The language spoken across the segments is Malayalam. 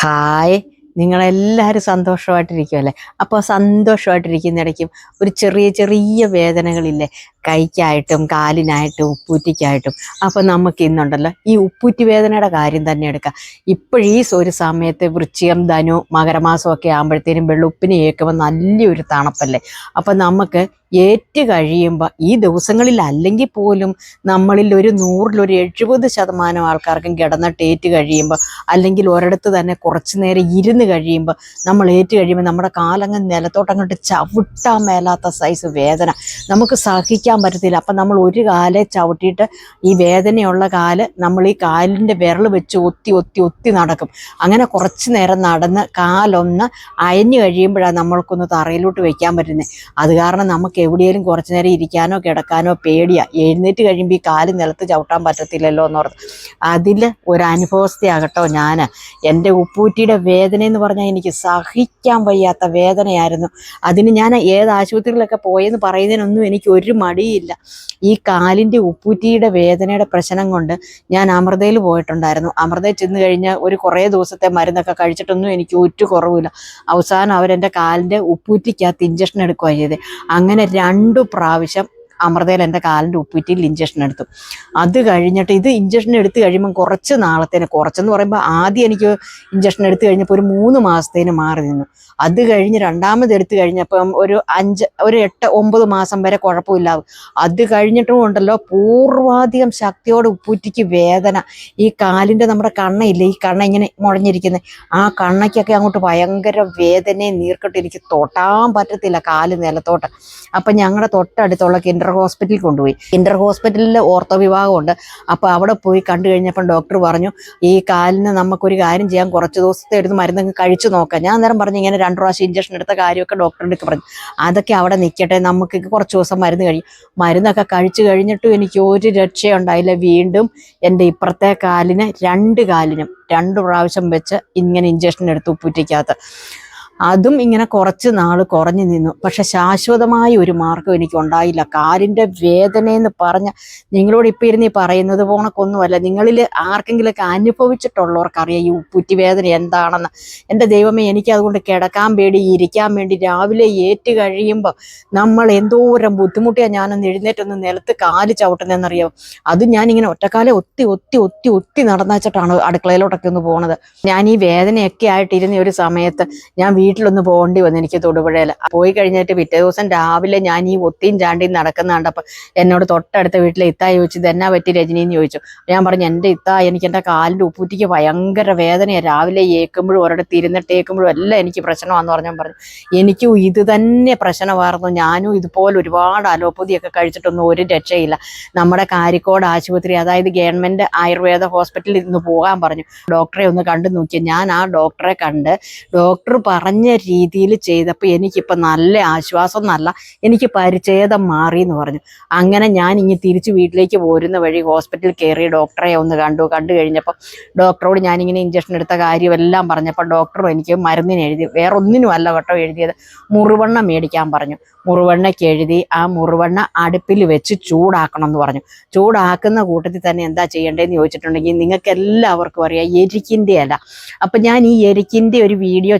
ഹായ്. നിങ്ങളെല്ലാവരും സന്തോഷമായിട്ടിരിക്കുമല്ലേ അപ്പോൾ സന്തോഷമായിട്ടിരിക്കുന്നിടയ്ക്കും ഒരു ചെറിയ ചെറിയ വേദനകളില്ലേ? കൈക്കായിട്ടും കാലിനായിട്ടും ഉപ്പൂറ്റിക്കായിട്ടും. അപ്പോൾ നമുക്ക് ഇന്നുണ്ടല്ലോ ഈ ഉപ്പൂറ്റി വേദനയുടെ കാര്യം തന്നെ എടുക്കാം. ഇപ്പോഴീ ഒരു സമയത്ത് വൃശ്ചികം ധനു മകരമാസമൊക്കെ ആകുമ്പോഴത്തേനും വെളുപ്പിനെ ഏൽക്കുമ്പോൾ നല്ലൊരു തണുപ്പല്ലേ? അപ്പോൾ നമുക്ക് ഏറ്റ് കഴിയുമ്പോൾ ഈ ദിവസങ്ങളിൽ അല്ലെങ്കിൽ പോലും നമ്മളിൽ ഒരു നൂറിലൊരു എഴുപത് ശതമാനം ആൾക്കാർക്കും കിടന്നിട്ട് ഏറ്റ് കഴിയുമ്പോൾ അല്ലെങ്കിൽ ഒരിടത്ത് തന്നെ കുറച്ച് നേരം ഇരുന്ന് കഴിയുമ്പോൾ നമ്മൾ ഏറ്റ് കഴിയുമ്പോൾ നമ്മുടെ കാലങ്ങ് നിലത്തോട്ടങ്ങോട്ട് ചവിട്ടാൻ മേലാത്ത സൈസ് വേദന. നമുക്ക് സഹിക്കാൻ പറ്റത്തില്ല. അപ്പം നമ്മൾ ഒരു കാലെ ചവിട്ടിയിട്ട് ഈ വേദനയുള്ള കാൽ നമ്മൾ ഈ കാലിന്റെ വിരൽ വെച്ച് ഒത്തി ഒത്തി ഒത്തി നടക്കും. അങ്ങനെ കുറച്ച് നേരം നടന്ന് കാലൊന്ന് അയഞ്ഞു കഴിയുമ്പോഴാണ് നമ്മൾക്കൊന്ന് തറയിലോട്ട് വയ്ക്കാൻ പറ്റുന്നത്. അത് കാരണം നമുക്ക് എവിടെയെങ്കിലും കുറച്ച് നേരം ഇരിക്കാനോ കിടക്കാനോ പേടിയാ. എഴുന്നേറ്റ് കഴിയുമ്പോൾ ഈ കാൽ നിലത്ത് ചവിട്ടാൻ പറ്റത്തില്ലല്ലോ എന്നോർത്ത് അതിൽ ഒരു അനുഭവസ്ഥയാകട്ടോ ഞാൻ എന്റെ ഉപ്പൂറ്റിയുടെ വേദന എന്ന് പറഞ്ഞാൽ എനിക്ക് സഹിക്കാൻ വയ്യാത്ത വേദനയായിരുന്നു. അതിന് ഞാൻ ഏത് ആശുപത്രിയിലൊക്കെ പോയെന്ന് പറയുന്നതിനൊന്നും എനിക്ക് ഒരു മടിയില്ല. ഈ കാലിന്റെ ഉപ്പൂറ്റിയുടെ വേദനയുടെ പ്രശ്നം കൊണ്ട് ഞാൻ അമൃതയിൽ പോയിട്ടുണ്ടായിരുന്നു. അമൃതയിൽ ചെന്ന് കഴിഞ്ഞ് ഒരു കുറേ ദിവസത്തെ മരുന്നൊക്കെ കഴിച്ചിട്ടൊന്നും എനിക്ക് ഒറ്റ കുറവില്ല അവസാനം അവരെന്റെ കാലിന്റെ ഉപ്പൂറ്റിക്കകത്ത് ഇഞ്ചക്ഷൻ എടുക്കുകയാണ് ചെയ്തത് അങ്ങനെ രണ്ടു പ്രാവശ്യം അമൃതയിൽ എന്റെ കാലിന്റെ ഉപ്പിറ്റിയിൽ ഇഞ്ചക്ഷൻ എടുത്തു. അത് കഴിഞ്ഞിട്ട് ഇത് ഇഞ്ചക്ഷൻ എടുത്തു കഴിയുമ്പോൾ കുറച്ച് നാളത്തേന് കുറച്ചെന്ന് പറയുമ്പോൾ ആദ്യം എനിക്ക് ഇഞ്ചക്ഷൻ എടുത്തു കഴിഞ്ഞപ്പോൾ ഒരു മൂന്ന് മാസത്തേന് മാറി നിന്നു. അത് കഴിഞ്ഞ് രണ്ടാമത് എടുത്തു കഴിഞ്ഞപ്പം ഒരു അഞ്ച് ഒരു എട്ട് ഒമ്പത് മാസം വരെ കുഴപ്പമില്ലാവും അത് കഴിഞ്ഞിട്ടും ഉണ്ടല്ലോ പൂർവാധികം ശക്തിയോടെ ഉപ്പൂറ്റിക്ക് വേദന. ഈ കാലിന്റെ നമ്മുടെ കണ്ണയില്ലേ ഈ കണ്ണ ഇങ്ങനെ മുഴഞ്ഞിരിക്കുന്നത് ആ കണ്ണയ്ക്കൊക്കെ അങ്ങോട്ട് ഭയങ്കര വേദനയും നീർക്കട്ട് എനിക്ക് തൊട്ടാൻ പറ്റത്തില്ല കാൽ നിലത്തോട്ട്. അപ്പം ഞങ്ങളുടെ തൊട്ടടുത്തുള്ള കിൻഡർ ഹോസ്പിറ്റലിൽ കൊണ്ടുപോയി. ഇന്റർ ഹോസ്പിറ്റലിൽ ഓർത്തോ വിഭാഗമുണ്ട് അപ്പോൾ അവിടെ പോയി കണ്ടു കഴിഞ്ഞപ്പം ഡോക്ടർ പറഞ്ഞു ഈ കാലിന് നമുക്കൊരു കാര്യം ചെയ്യാൻ കുറച്ച് ദിവസത്തെ എടുത്ത് മരുന്ന് കഴിച്ചു നോക്കാം. ഞാൻ നേരം പറഞ്ഞു ഇങ്ങനെ രണ്ട് പ്രാവശ്യം ഇഞ്ചക്ഷൻ എടുത്ത കാര്യമൊക്കെ ഡോക്ടറുടെ അടുത്ത് പറഞ്ഞു. അതൊക്കെ അവിടെ നിൽക്കട്ടെ നമുക്ക് കുറച്ച് ദിവസം മരുന്ന് കഴിയും മരുന്നൊക്കെ കഴിച്ചു കഴിഞ്ഞിട്ടും എനിക്ക് ഒരു രക്ഷയുണ്ടായില്ല. വീണ്ടും എന്റെ ഇപ്പുറത്തെ കാലിന് രണ്ട് കാലിനും രണ്ട് പ്രാവശ്യം വെച്ച് ഇങ്ങനെ ഇഞ്ചക്ഷൻ എടുത്ത് ഉപ്പൂറ്റിക്കകത്ത്. അതും ഇങ്ങനെ കുറച്ച് നാൾ കുറഞ്ഞു നിന്നു. പക്ഷെ ശാശ്വതമായ ഒരു മാർഗം എനിക്ക് ഉണ്ടായില്ല കാലിന്റെ വേദനയെന്ന് പറഞ്ഞ നിങ്ങളോട് ഇപ്പം ഇരുന്ന് ഈ പറയുന്നത് പോണക്കൊന്നുമല്ല. നിങ്ങളിൽ ആർക്കെങ്കിലുമൊക്കെ അനുഭവിച്ചിട്ടുള്ളവർക്കറിയാം ഈ പുറ്റിവേദന വേദന എന്താണെന്ന്. എന്റെ ദൈവമേ എനിക്ക് അതുകൊണ്ട് കിടക്കാൻ വേണ്ടി ഇരിക്കാൻ വേണ്ടി രാവിലെ ഏറ്റ് കഴിയുമ്പോൾ നമ്മൾ എന്തോരം ബുദ്ധിമുട്ടിയാണ് ഞാനൊന്ന് എഴുന്നേറ്റൊന്ന് നിലത്ത് കാൽ ചവിട്ടുന്നതെന്നറിയാം അത് ഞാനിങ്ങനെ ഒറ്റക്കാലം ഒത്തി ഒത്തി ഒത്തി ഒത്തി നടന്നാച്ചിട്ടാണ് അടുക്കളയിലോട്ടൊക്കെ ഒന്ന് പോണത്. ഞാൻ ഈ വേദനയൊക്കെ ആയിട്ടിരുന്ന ഒരു സമയത്ത് ഞാൻ വീട്ടിലൊന്ന് പോകേണ്ടി വന്നു എനിക്ക് തൊടുപുഴയിൽ പോയി കഴിഞ്ഞിട്ട് പിറ്റേ ദിവസം രാവിലെ ഞാൻ ഈ ഒത്തിയും ചാണ്ടിയും നടക്കുന്ന കണ്ടപ്പോൾ എന്നോട് തൊട്ടടുത്ത വീട്ടിലെ ഇത്തായി ചോദിച്ചു ഇതെന്നാ പറ്റി രജനി എന്ന് ചോദിച്ചു. ഞാൻ പറഞ്ഞു എന്റെ ഇത്താ എനിക്ക് എന്റെ കാലിന്റെ ഉപ്പൂറ്റിക്ക് ഭയങ്കര വേദനയാണ് രാവിലെ ഏക്കുമ്പോഴും ഒരിടത്ത് ഇരുന്നിട്ട് ഏക്കുമ്പോഴും എല്ലാം എനിക്ക് പ്രശ്നമാണെന്ന് പറഞ്ഞാൽ പറഞ്ഞു. എനിക്കും ഇത് തന്നെ പ്രശ്നമായിരുന്നു. ഞാനും ഇതുപോലെ ഒരുപാട് അലോപ്പതിയൊക്കെ കഴിച്ചിട്ടൊന്നും ഒരു രക്ഷയില്ല. നമ്മുടെ കാരിക്കോട് ആശുപത്രി അതായത് ഗവൺമെന്റ് ആയുർവേദ ഹോസ്പിറ്റലിൽ ഇന്ന് പോകാൻ പറഞ്ഞു. ഡോക്ടറെ ഒന്ന് കണ്ടു നോക്കി ഞാൻ ആ ഡോക്ടറെ കണ്ട് ഡോക്ടർ പറഞ്ഞ രീതിയിൽ ചെയ്തപ്പോൾ എനിക്കിപ്പോൾ നല്ല ആശ്വാസം നല്ല എനിക്ക് പരിച്ഛേദം മാറി എന്ന് പറഞ്ഞു. അങ്ങനെ ഞാൻ ഇനി തിരിച്ച് വീട്ടിലേക്ക് പോരുന്ന വഴി ഹോസ്പിറ്റലിൽ കയറി ഡോക്ടറെ ഒന്ന് കണ്ടു. കണ്ടു കഴിഞ്ഞപ്പോൾ ഡോക്ടറോട് ഞാനിങ്ങനെ ഇഞ്ചക്ഷൻ എടുത്ത കാര്യമെല്ലാം പറഞ്ഞപ്പോൾ ഡോക്ടർ എനിക്ക് മരുന്നിന് എഴുതി വേറൊന്നിനും അല്ല കേട്ടോ എഴുതിയത് മുറിവെണ്ണ മേടിക്കാൻ പറഞ്ഞു. മുറിവെണ്ണയ്ക്ക് എഴുതി ആ മുറിവെണ്ണ അടുപ്പിൽ വെച്ച് ചൂടാക്കണം എന്ന് പറഞ്ഞു. ചൂടാക്കുന്ന കൂട്ടത്തിൽ തന്നെ എന്താ ചെയ്യേണ്ടതെന്ന് ചോദിച്ചിട്ടുണ്ടെങ്കിൽ നിങ്ങൾക്ക് എല്ലാവർക്കും അറിയാം എരിക്കിന്റെ അല്ല അപ്പം ഞാൻ ഈ എരിക്കിന്റെ ഒരു വീഡിയോ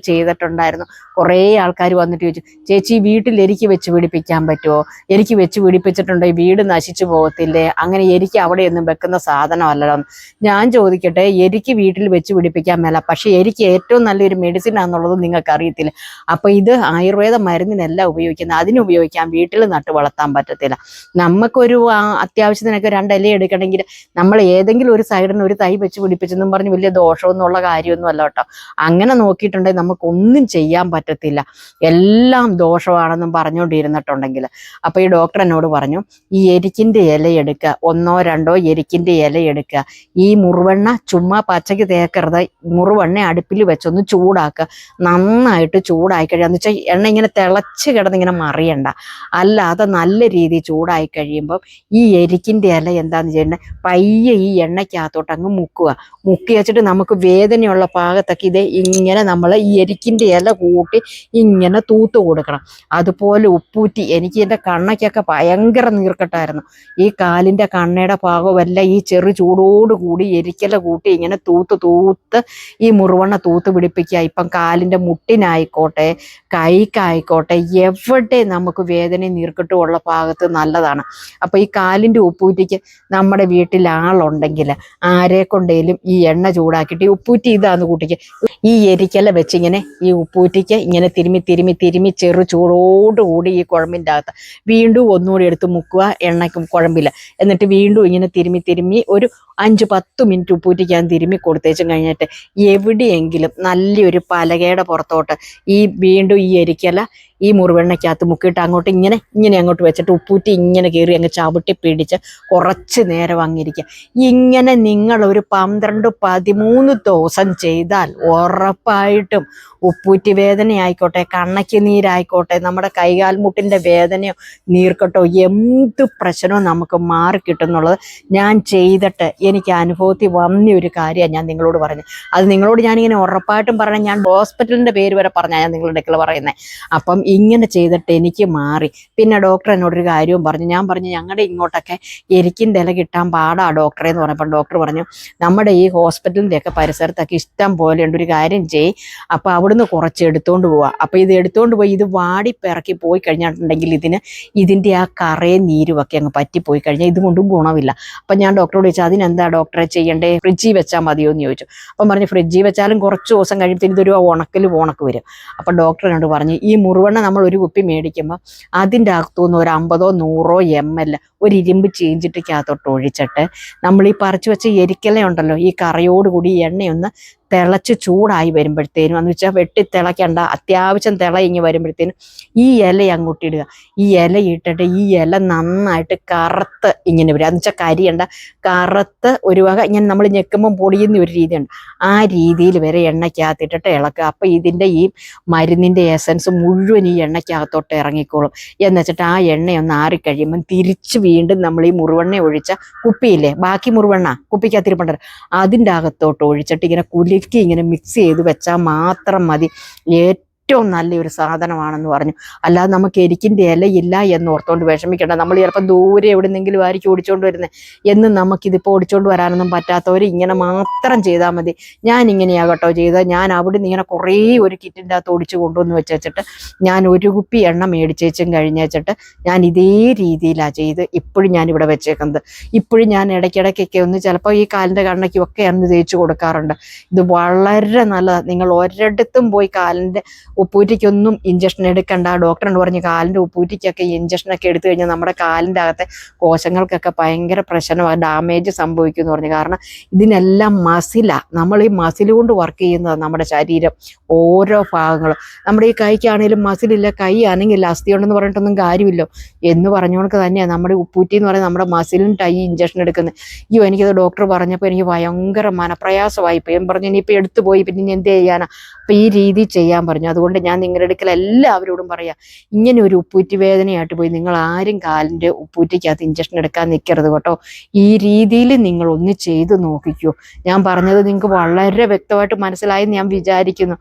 ചെയ്തിട്ടുണ്ടായിരുന്നു കുറേ ആൾക്കാർ വന്നിട്ട് ചോദിച്ചു ചേച്ചി വീട്ടിൽ എരിക്ക് വെച്ച് പിടിപ്പിക്കാൻ പറ്റുമോ എരിക്ക് വെച്ച് പിടിപ്പിച്ചിട്ടുണ്ടെങ്കിൽ വീട് നശിച്ചു പോകത്തില്ലേ? അങ്ങനെ എരിക്ക് അവിടെയൊന്നും വെക്കുന്ന സാധനമല്ലല്ലോ. ഞാൻ ചോദിക്കട്ടെ എരിക്ക് വീട്ടിൽ വെച്ച് പിടിപ്പിക്കാൻ മേല പക്ഷേ എരിക്ക് ഏറ്റവും നല്ലൊരു മെഡിസിൻ ആണെന്നുള്ളത് നിങ്ങൾക്ക് അറിയത്തില്ല അപ്പോൾ ഇത് ആയുർവേദ മരുന്നിനല്ല ഉപയോഗിക്കുന്നത്. അതിന് ഉപയോഗിക്കാൻ വീട്ടിൽ നട്ട് വളർത്താൻ പറ്റത്തില്ല. നമുക്കൊരു അത്യാവശ്യത്തിനൊക്കെ രണ്ട് ഇല എടുക്കണമെങ്കിൽ നമ്മൾ ഏതെങ്കിലും ഒരു സൈഡിന് ഒരു തൈ വെച്ച് പിടിപ്പിച്ചെന്നും പറഞ്ഞ് വലിയ ദോഷമൊന്നുള്ള കാര്യമൊന്നും അല്ല കേട്ടോ. അങ്ങനെ നോക്കിയിട്ടുണ്ടെങ്കിൽ നമുക്കൊന്നും ചെയ്യാൻ പറ്റത്തില്ല. എല്ലാം ദോഷമാണെന്നും പറഞ്ഞുകൊണ്ടിരുന്നിട്ടുണ്ടെങ്കിൽ. അപ്പോൾ ഈ ഡോക്ടർ എന്നോട് പറഞ്ഞു ഈ എരിക്കിന്റെ ഇല എടുക്കുക. ഒന്നോ രണ്ടോ എരിക്കിന്റെ ഇല എടുക്കുക. ഈ മുറിവെണ്ണ ചുമ്മാ പച്ചയ്ക്ക് തേക്കരുത്. മുറിവെണ്ണ അടുപ്പിൽ വെച്ചൊന്ന് ചൂടാക്കുക. നന്നായിട്ട് ചൂടായി കഴിയുക. എന്ന് വെച്ചാൽ എണ്ണ ഇങ്ങനെ തിളച്ച് കിടന്നിങ്ങനെ മറിയണ്ട. അല്ലാതെ നല്ല രീതിയിൽ ചൂടായി കഴിയുമ്പം ഈ എരിക്കിന്റെ ഇല എന്താണെന്ന് ചെയ്യേണ്ടത് പയ്യെ ഈ എണ്ണയ്ക്കകത്തോട്ട് അങ്ങ് മുക്കുക. മുക്കി വെച്ചിട്ട് നമുക്ക് വേദനയുള്ള പാകത്തൊക്കെ ഇതേ ഇങ്ങനെ നമ്മൾ ഈ എരിക്കിന്റെ ഇല കൂട്ടി ഇങ്ങനെ തൂത്ത് കൊടുക്കണം. അതുപോലെ ഉപ്പൂറ്റി എനിക്ക് എന്റെ കണ്ണയ്ക്കൊക്കെ ഭയങ്കര നീർക്കെട്ടായിരുന്നു. ഈ കാലിന്റെ കണ്ണയുടെ ഭാഗമല്ല ഈ ചെറു ചൂടോട് കൂടി എരിക്കല കൂട്ടി ഇങ്ങനെ തൂത്ത് തൂത്ത് ഈ മുറിവണ്ണ തൂത്ത് പിടിപ്പിക്കുക. ഇപ്പം കാലിന്റെ മുട്ടിനായിക്കോട്ടെ കൈക്കായിക്കോട്ടെ എവിടെ നമുക്ക് വേദന നീർക്കെട്ടും ഉള്ള ഭാഗത്ത് നല്ലതാണ്. അപ്പോൾ ഈ കാലിന്റെ ഉപ്പൂറ്റിക്ക് നമ്മുടെ വീട്ടിൽ ആളുണ്ടെങ്കിൽ ആരെ കൊണ്ടേലും ഈ എണ്ണ ചൂടാക്കിയിട്ട് ഈ ഉപ്പൂറ്റി ഇതാന്ന് കൂട്ടിക്ക്. ഈ എരിക്കല വെച്ചിങ്ങനെ ഈ ഉപ്പൂറ്റിക്ക് ഇങ്ങനെ തിരുമ്മി തിരുമ്മി തിരുമ്മി ചെറു ചൂടോടുകൂടി ഈ കുഴമ്പിന്റെ അകത്ത് വീണ്ടും ഒന്നുകൂടി എടുത്ത് മുക്കുക എണ്ണയ്ക്കും കുഴമ്പില്ല. എന്നിട്ട് വീണ്ടും ഇങ്ങനെ തിരുമ്മി തിരുമ്മി ഒരു അഞ്ച് പത്ത് മിനിറ്റ് ഉപ്പൂറ്റിക്കാൻ തിരുമ്മി കൊടുത്തേച്ചും കഴിഞ്ഞിട്ട് എവിടെയെങ്കിലും നല്ലൊരു പലകയുടെ പുറത്തോട്ട് ഈ വീണ്ടും ഈ എരിക്കല ഈ മുറിവെണ്ണയ്ക്കകത്ത് മുക്കിയിട്ട് അങ്ങോട്ട് ഇങ്ങനെ ഇങ്ങനെ അങ്ങോട്ട് വെച്ചിട്ട് ഉപ്പൂറ്റി ഇങ്ങനെ കയറി അങ്ങ് ചവിട്ടി പിടിച്ച് കുറച്ച് നേരം അങ്ങിരിക്കുക ഇങ്ങനെ നിങ്ങൾ ഒരു പന്ത്രണ്ട് പതിമൂന്ന് ദിവസം ചെയ്താൽ ഉറപ്പായിട്ടും ഉപ്പൂറ്റി വേദനയായിക്കോട്ടെ കണ്ണയ്ക്ക് നീരായിക്കോട്ടെ നമ്മുടെ കൈകാൽമുട്ടിന്റെ വേദനയോ നീർക്കട്ടോ എന്ത് പ്രശ്നവും നമുക്ക് മാറിക്കിട്ടുന്നുള്ളത് ഞാൻ ചെയ്തിട്ട് എനിക്ക് അനുഭവത്തിൽ വന്ന ഒരു കാര്യമാണ് ഞാൻ നിങ്ങളോട് പറഞ്ഞത്. അത് നിങ്ങളോട് ഞാനിങ്ങനെ ഉറപ്പായിട്ടും പറഞ്ഞ ഞാൻ ഹോസ്പിറ്റലിന്റെ പേര് വരെ പറഞ്ഞാൽ ഞാൻ നിങ്ങളുടെ അടുക്കൽ പറയുന്നത്. അപ്പം ഇങ്ങനെ ചെയ്തിട്ട് എനിക്ക് മാറി. പിന്നെ ഡോക്ടർ എന്നോടൊരു കാര്യവും പറഞ്ഞു. ഞാൻ പറഞ്ഞു ഞങ്ങളുടെ ഇങ്ങോട്ടൊക്കെ എരിക്കും ഇല കിട്ടാൻ പാടാ ഡോക്ടറെ എന്ന് പറഞ്ഞപ്പോൾ ഡോക്ടർ പറഞ്ഞു നമ്മുടെ ഈ ഹോസ്പിറ്റലിന്റെ ഒക്കെ പരിസരത്തൊക്കെ ഇഷ്ടം പോലെ ഉണ്ട് ഒരു കാര്യം ചെയ് അപ്പോൾ അവിടുന്ന് കുറച്ച് എടുത്തുകൊണ്ട് പോവാം. അപ്പോൾ ഇത് എടുത്തുകൊണ്ട് പോയി ഇത് വാടി പിറക്കി പോയി കഴിഞ്ഞിട്ടുണ്ടെങ്കിൽ ഇതിന് ഇതിന്റെ ആ കറയും നീരും ഒക്കെ അങ്ങ് പറ്റിപ്പോയി കഴിഞ്ഞാൽ ഇതുകൊണ്ടും ഗുണമില്ല. അപ്പം ഞാൻ ഡോക്ടറോട് ചോദിച്ചാൽ അതിനെന്താ ഡോക്ടറെ ചെയ്യേണ്ടേ? ഫ്രിഡ്ജിൽ വെച്ചാൽ മതിയോ? എന്ന് ചോദിച്ചു. അപ്പം പറഞ്ഞു ഫ്രിഡ്ജിൽ വെച്ചാലും കുറച്ച് ദിവസം കഴിയുമ്പോൾ ഇതൊരു ഉണക്കൽ ഉണക്ക് വരും. അപ്പം ഡോക്ടറിനോട് പറഞ്ഞു ഈ മുറിവെണ്ണ നമ്മൾ ഒരു കുപ്പി മേടിക്കുമ്പോൾ അതിന്റെ അകത്തുനിന്ന് ഒരു അമ്പതോ നൂറോ എം എൽ ഒരു ഇരുമ്പ് ചീഞ്ചിട്ടിക്കകത്തോട്ട് ഒഴിച്ചിട്ട് നമ്മൾ ഈ പറിച്ചു വെച്ച എരിക്കല ഉണ്ടല്ലോ ഈ കറയോടുകൂടി എണ്ണയൊന്ന് തിളച്ച് ചൂടായി വരുമ്പോഴത്തേനും എന്ന് വെച്ചാൽ വെട്ടി തിളയ്ക്കേണ്ട അത്യാവശ്യം തിള ഇങ്ങി വരുമ്പോഴത്തേനും ഈ ഇല അങ്ങോട്ട് ഇടുക. ഈ ഇല ഇട്ടിട്ട് ഈ ഇല നന്നായിട്ട് കറുത്ത് ഇങ്ങനെ വരിക. എന്ന് വെച്ചാൽ കരിയണ്ട കറുത്ത് ഒരു വക ഇങ്ങനെ നമ്മൾ ഞെക്കുമ്പം പൊടിയുന്ന ഒരു രീതിയുണ്ട്. ആ രീതിയിൽ വരെ എണ്ണയ്ക്കകത്തിട്ടിട്ട് ഇളക്കുക. അപ്പം ഇതിന്റെ ഈ മരുന്നിന്റെ എസൻസ് മുഴുവൻ ഈ എണ്ണയ്ക്കകത്തോട്ട് ഇറങ്ങിക്കോളും. എന്ന് വെച്ചിട്ട് ആ എണ്ണയൊന്ന് ആറിക്കഴിയുമ്പം തിരിച്ച് വീണ്ടും നമ്മൾ ഈ മുറിവെണ്ണ ഒഴിച്ച കുപ്പിയില്ലേ? ബാക്കി മുറിവെണ്ണ കുപ്പിക്കകത്തിരിപ്പുണ്ടല്ലോ. അതിന്റെ അകത്തോട്ട് ഒഴിച്ചിട്ട് ഇങ്ങനെ കുലുക്കി ഇങ്ങനെ മിക്സ് ചെയ്ത് വെച്ചാൽ മാത്രം മതി. ഏറ്റവും നല്ലൊരു സാധനമാണെന്ന് പറഞ്ഞു. അല്ലാതെ നമുക്ക് എരിക്കിന്റെ ഇല്ല എന്ന് ഓർത്തുകൊണ്ട് വിഷമിക്കേണ്ട. നമ്മൾ ചിലപ്പോൾ ദൂരെ എവിടെന്നെങ്കിലും ആയിരിക്കും ഓടിച്ചുകൊണ്ട് വരുന്നത് എന്ന് നമുക്കിതിപ്പോൾ ഓടിച്ചുകൊണ്ട് വരാനൊന്നും പറ്റാത്തവർ ഇങ്ങനെ മാത്രം ചെയ്താൽ മതി. ഞാൻ ഇങ്ങനെയാകട്ടോ ചെയ്തത്. ഞാൻ അവിടെ നിന്ന് ഇങ്ങനെ കുറേ ഒരു കിറ്റിന്റെ അകത്ത് ഓടിച്ച് കൊണ്ടുവന്ന് വെച്ചിട്ട് ഞാൻ ഒരു കുപ്പി എണ്ണ മേടിച്ചേച്ചും കഴിഞ്ഞേച്ചിട്ട് ഞാൻ ഇതേ രീതിയിലാണ് ചെയ്ത് ഇപ്പോഴും ഞാൻ ഇവിടെ വെച്ചേക്കുന്നത്. ഇപ്പോഴും ഞാൻ ഇടയ്ക്കിടയ്ക്കൊക്കെ ഒന്ന് ചിലപ്പോൾ ഈ കാലിന്റെ കണ്ണയ്ക്കും ഒക്കെ അന്ന് തേച്ച് കൊടുക്കാറുണ്ട്. ഇത് വളരെ നല്ലതാണ് നിങ്ങൾ ഒരിടത്തും പോയി കാലിന്റെ ഉപ്പൂറ്റിക്കൊന്നും ഇഞ്ചക്ഷൻ എടുക്കണ്ട. ഡോക്ടറിനോട് പറഞ്ഞു കാലിന്റെ ഉപ്പൂറ്റിക്കൊക്കെ ഇഞ്ചക്ഷനൊക്കെ എടുത്തു കഴിഞ്ഞാൽ നമ്മുടെ കാലിന്റെ അകത്തെ കോശങ്ങൾക്കൊക്കെ ഭയങ്കര പ്രശ്നമാണ് ഡാമേജ് സംഭവിക്കും എന്ന് പറഞ്ഞു. കാരണം ഇതിനെല്ലാം മസില നമ്മൾ ഈ മസിൽ കൊണ്ട് വർക്ക് ചെയ്യുന്നത് നമ്മുടെ ശരീരം ഓരോ ഭാഗങ്ങളും. നമ്മുടെ ഈ കൈക്കാണെങ്കിലും മസിലില്ല കൈ ആണെങ്കിൽ അസ്ഥി ഉണ്ടെന്ന് പറഞ്ഞിട്ടൊന്നും കാര്യമില്ലോ. എന്ന് പറഞ്ഞുകൊണ്ട് തന്നെയാണ് നമ്മുടെ ഉപ്പൂറ്റി എന്ന് പറയുന്നത് നമ്മുടെ മസിലും ടൈ ഇഞ്ചക്ഷൻ എടുക്കുന്നത്. അയ്യോ എനിക്കത് ഡോക്ടർ പറഞ്ഞപ്പോൾ എനിക്ക് ഭയങ്കര മനപ്രയാസമായി. ഇപ്പം പറഞ്ഞു ഇനിയിപ്പോൾ എടുത്തു പോയി പിന്നെ ഇനി എന്ത് ചെയ്യാനാ? അപ്പം ഈ രീതി ചെയ്യാൻ പറഞ്ഞു. അതുകൊണ്ട് ഞാൻ നിങ്ങളുടെ അടുക്കൽ എല്ലാവരോടും പറയാം ഇങ്ങനെ ഒരു ഉപ്പൂറ്റി വേദനയായിട്ട് പോയി നിങ്ങൾ ആരും കാലിന്റെ ഉപ്പൂറ്റിക്കകത്ത് ഇഞ്ചക്ഷൻ എടുക്കാൻ നിൽക്കരുത് കേട്ടോ. ഈ രീതിയിൽ നിങ്ങൾ ഒന്ന് ചെയ്ത് നോക്കിക്കൂ. ഞാൻ പറഞ്ഞത് നിങ്ങൾക്ക് വളരെ വ്യക്തമായിട്ട് മനസ്സിലായെന്ന് ഞാൻ വിചാരിക്കുന്നു.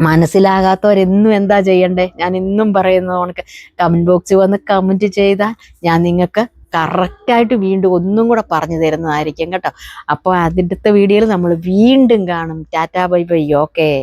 മനസ്സിലാകാത്തവരെന്നും എന്താ ചെയ്യണ്ടേ? ഞാൻ ഇന്നും പറയുന്നത് കണക്ക് കമന്റ് ബോക്സിൽ വന്ന് കമന്റ് ചെയ്താൽ ഞാൻ നിങ്ങൾക്ക് കറക്റ്റായിട്ട് വീണ്ടും ഒന്നും കൂടെ പറഞ്ഞു തരുന്നതായിരിക്കും കേട്ടോ. അപ്പോൾ അതിന്റെ വീഡിയോയിൽ നമ്മൾ വീണ്ടും കാണും. Tata bye bye. ഓക്കേ.